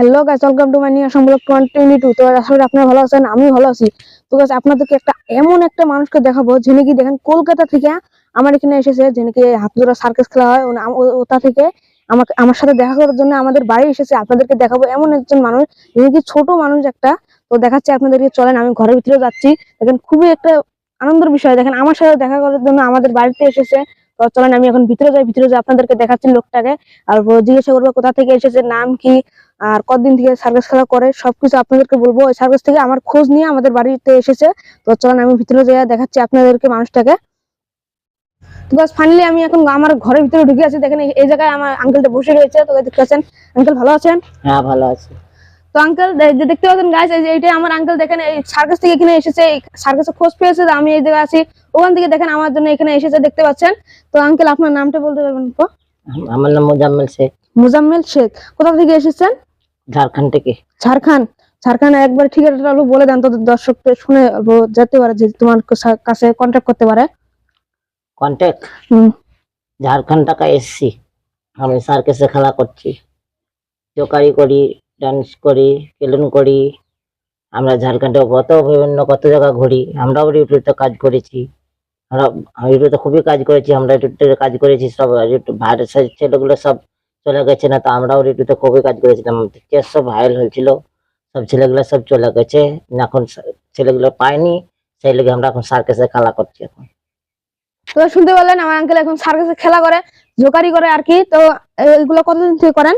Hello guys welcome to my new সম্পূর্ণ continue to তো করি আপনারা ভালো আছেন আমি ভালো আছি। তো গাইস আপনাদেরকে একটা এমন একটা মানুষকে দেখাবো, যিনি কি দেখেন কলকাতা থেকে আমার এখানে এসেছে, যিনি কি হাতজোড়া সার্কাস খেলা হয় ওটা থেকে আমাকে আমার সাথে দেখা করার জন্য আমাদের বাড়ি এসেছে। আপনাদেরকে দেখাবো এমন একজন মানুষ, যিনি কি ছোট মানুষ একটা। তো দেখাচ্ছে আপনাদেরকে, চলেন আমি ঘরের ভিতরে যাচ্ছি। দেখেন খুবই একটা আনন্দের বিষয়। দেখেন আমার সাথে দেখা করার জন্য আমাদের বাড়িতে এসেছে। তো চলেন আমি এখন ভিতরে যাই ভিতরে যাই আপনাদেরকে দেখাচ্ছি লোকটাকে। আর জিজ্ঞাসা করব কোথা থেকে এসেছে নাম কি আর কতদিন থেকে সার্কাস খেলা করে সবকিছু আপনাদেরকে বলব। ওই সার্কাস থেকে আমার খোঁজ নিয়ে আমাদের বাড়িতে এসেছে। তো চলেন আমি ভিতরে যাই দেখাচ্ছি আপনাদেরকে মানুষটাকে। ফাইনালি আমি এখন আমার ঘরের ভিতরে ঢুকে আছি। দেখেন এই- জায়গায় আমার আঙ্কেলটা বসে রয়েছে। তো দেখতে আঙ্কেল ভালো আছেন? হ্যাঁ ভালো আছে। তো আঙ্কেল যে দেখতে পাচ্ছেন গাছ যে এইটাই আমার আঙ্কেল দেখেন এই সার্কাস থেকে এখানে এসেছে সার্কাসে খোঁজ পেয়েছে। আমি এই জায়গায় আছি। ওখান থেকে দেখেন আমার জন্য এখানে এসেছে দেখতে পাচ্ছেন? তো আঙ্কেল আপনার নামটা বলতে পারবেন তো আমার নাম মোজাম্মেল শেখ। মুজাম্মেল শেখ। কোথা থেকে এসেছেন? ঝাড়খণ্ড থেকে। ঝাড়খণ্ড। ঝাড়খণ্ড একবার ঠিকানাটা অল্প বলে দেন তো দর্শকদের শুনে অল্প যেতে পারে যে তোমার কাছে- কন্ট্যাক্ট করতে পারে। কন্ট্যাক্ট। ঝাড়খণ্ড টাকা এসছি। আমি সার্কেসে খেলা করছি। জোকারি করি ডান্স করি কেলুন করি। আমরা ঝাড়খণ্ডে কত বিভিন্ন কত জায়গা ঘুরি। আমরাও ইউটিউবে কাজ করেছি। ইউটিউবে খুবই কাজ করেছি আমরা ইউটিউবে কাজ করেছি সব ভাইয়ের ছেলেগুলো সব চলে গেছে না তো আমরাও ইউটিউবে খুবই কাজ করেছিলাম চেস সব ভাইরাল হয়েছিল সব ছেলেগুলো সব চলে গেছে এখন ছেলেগুলো পায়নি সেই লেগে আমরা এখন সার্কেসে খেলা করছি এখন। তো শুনতে পারলেন আমার আঙ্কেল এখন সার্কাসে খেলা করে জোকারি করে আর কি তো এগুলো কতদিন থেকে করেন?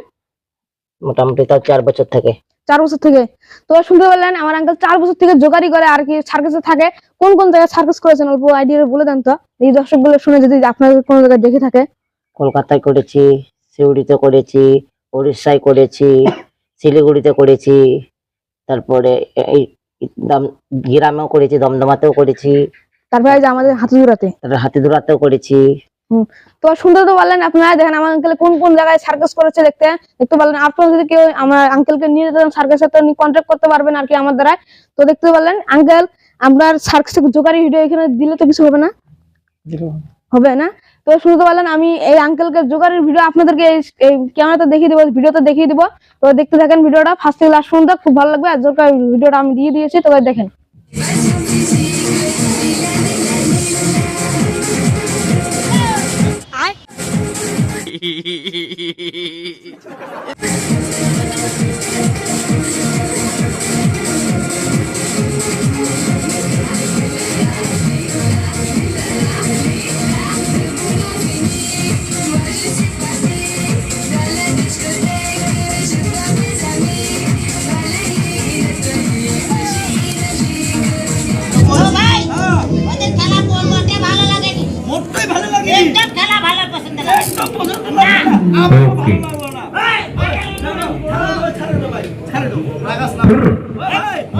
মোটামুটি তাও চার বছর থেকে। চার বছর থেকে। তো শুনতে পারলেন আমার আঙ্কেল চার বছর থেকে জোগাড়ি করে আর কি সার্কাসে থাকে। কোন কোন জায়গায় সার্কাস করেছেন? অল্প আইডিয়া বলে দেন তো। এই দর্শকগুলো শুনে যদি আপনাদের কোনো জায়গায় দেখে থাকে। কলকাতায় করেছি সিউড়িতে করেছি উড়িষ্যায় করেছি শিলিগুড়িতে করেছি তারপরে এই গ্রামেও করেছি দমদমাতেও করেছি। তারপরে যে আমাদের হাতে জোড়াতে তারপরে হাতিদুরাতেও করেছি। তো শুনতে তো পারলেন আপনারা দেখেন আমার আঙ্কেল কোন কোন জায়গায় সার্কাস করেছে দেখতে। দেখতে পারলেন আপনারা যদি কেউ আমার আঙ্কেলকে নিয়ে যেতেন সার্কাসে তো কন্ট্যাক্ট করতে পারবেন আর কি আমার দ্বারা তো দেখতে পারলেন আঙ্কেল আপনার সার্কাসে জোকারি ভিডিও এখানে দিলে তো কিছু হবে না? হবে না? তো শুনতে পারলেন আমি এই আঙ্কেলকে জোগাড়ের ভিডিও আপনাদেরকে এই- ক্যামেরাতে দেখিয়ে দিব ভিডিওতে দেখিয়ে দিব। তো দেখতে থাকেন ভিডিওটা ফার্স্ট থেকে লাস্ট পর্যন্ত খুব ভালো লাগবে। আর জোকার ভিডিওটা আমি দিয়ে দিয়েছি তো দেখেন।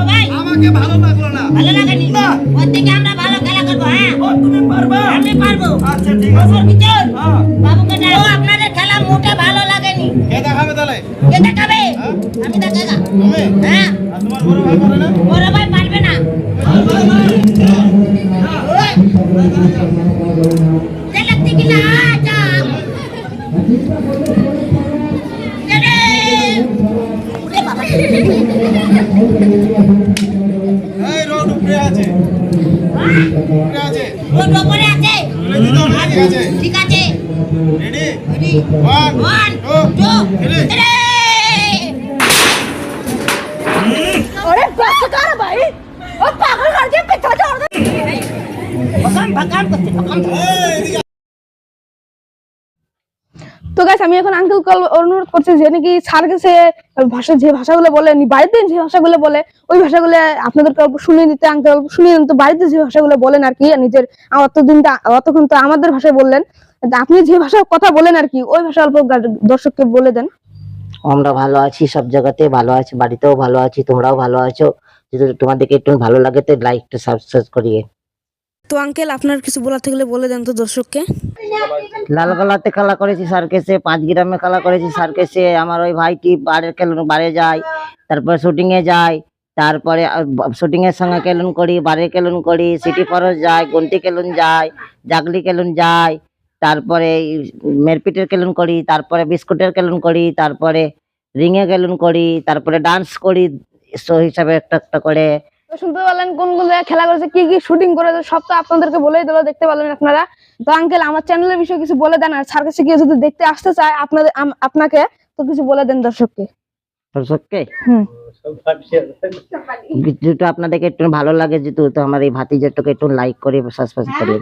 ভাই আমাকে ভালো লাগল না ভালো লাগেনি তো ওর থেকে আমরা ভালো খেলা করব হ্যাঁ তুমি পারবা আমি পারব আচ্ছা ঠিক আছে হ্যাঁ বাবুকে ডাকো আপনাদের খেলা মোটে ভালো লাগেনি কে দেখাবে তাহলে কে দেখাবে আমি দেখাগা তুমি হ্যাঁ তোমার বড় ভাই পারে না ওরা ভাই পারবে না যে লাগতে কি না ঠিক আছে। ঠিক আছে। Ready? Ready. One one two two three three ওরে বাচ্চা ভাই। ও পাগল কর দিয়ে পেছা চড় দে। ভকাম ভকাম করতে ভকাম এই এদিকে তো গাইস আমি এখন আঙ্কেলকে অনুরোধ করছি যে নাকি সার্কাসে ভাষা যে ভাষাগুলো বলে বাড়িতে যে ভাষাগুলো বলে ওই ভাষাগুলো আপনাদেরকে অল্প শুনিয়ে দিতে আঙ্কেল অল্প শুনিয়ে দিন। তো বাড়িতে যে ভাষাগুলো বলেন আর কি নিজের অতদিন অতক্ষণ তো আমাদের ভাষায় বললেন আপনি যে ভাষায় কথা বলেন আর কি ওই ভাষা অল্প দর্শককে বলে দেন। আমরা ভালো আছি সব জায়গাতে ভালো আছি বাড়িতেও ভালো আছি তোমরাও ভালো আছো। যদি তোমাদেরকে একটু ভালো লাগে তো লাইকটা সাবস্ক্রাইব করিয়ে। তো আঙ্কেল আপনার কিছু বলার থাকলে বলে দেন তো দর্শককে। লালগোলাতে খেলা করেছি সার্কেসে পাঁচ গ্রামে খেলা করেছি সার্কেসে আমার ওই ভাইটি বাড়ির খেলুন বাড়ি যায়, তারপরে শুটিং এ যায়, তারপরে শুটিং এর সঙ্গে কেলুন করি বাড়ি কেলুন করি সিটি ফরস যায়, গন্টি কেলুন যায়, জাগলি কেলুন যায়, তারপরে মেরপিটের কেলুন করি, তারপরে বিস্কুটের কেলুন করি, তারপরে রিঙে গেলুন করি, তারপরে ডান্স করি শো হিসাবে একটা একটা করে তো শুনতে পারলেন কোন কোন খেলা করেছে কি কি শুটিং করেছে সব তো আপনাদেরকে বলেই দিল দেখতে পারলেন আপনারা। তো আঙ্কেল আমার চ্যানেলের বিষয়ে কিছু বলে দেন আর সার্কাসে কেউ যদি দেখতে আসতে চায় আপনাদের আপনাকে তো কিছু বলে দেন দর্শককে। দর্শককে? হুম। আপনাদেরকে একটু ভালো লাগে যেহেতু তো আমার এই ভাতিজাটাকে একটু লাইক করে সাবস্ক্রাইব করে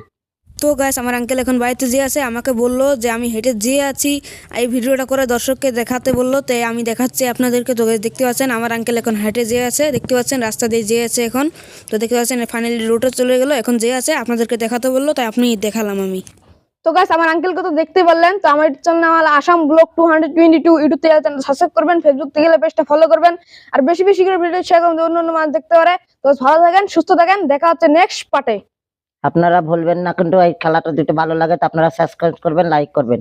তো গাইস আমার আঙ্কেল এখন বাড়িতে যেয়ে আছে, আমাকে বলল যে আমি হেঁটে যেয়ে আছি। এই ভিডিওটা করে দর্শককে দেখাতে বলল তাই আমি দেখাচ্ছি আপনাদেরকে। তো দেখতে পাচ্ছেন, আমার আঙ্কেল এখন হেঁটে যেয়ে আছে, দেখতে পাচ্ছেন, রাস্তা দিয়ে যেয়ে আছে এখন। তো দেখতে পাচ্ছেন ফাইনালি রুটে চলে গেলো, এখন যেয়ে আছে, আপনাদেরকে দেখাতে বলল, তাই আপনি দেখালাম আমি। তো গাইস আমার আঙ্কেলকে তো দেখতে পারলেন তো আমার চ্যানেল আমার Assam blog two hundred twenty two YouTube থেকে চ্যানেল সাবস্ক্রাইব করবেন ফেসবুক থেকে পেজটা ফলো করবেন, আর বেশি বেশি করে ভিডিও শেয়ার করবেন, অন্য অন্য মানুষ দেখতে পারে। তো ভালো থাকেন, সুস্থ থাকেন, দেখা হচ্ছে নেক্সট পার্টে আপনারা ভুলবেন না কিন্তু এই খেলাটা যদি ভালো লাগে তো আপনারা সাবস্ক্রাইব করবেন লাইক করবেন।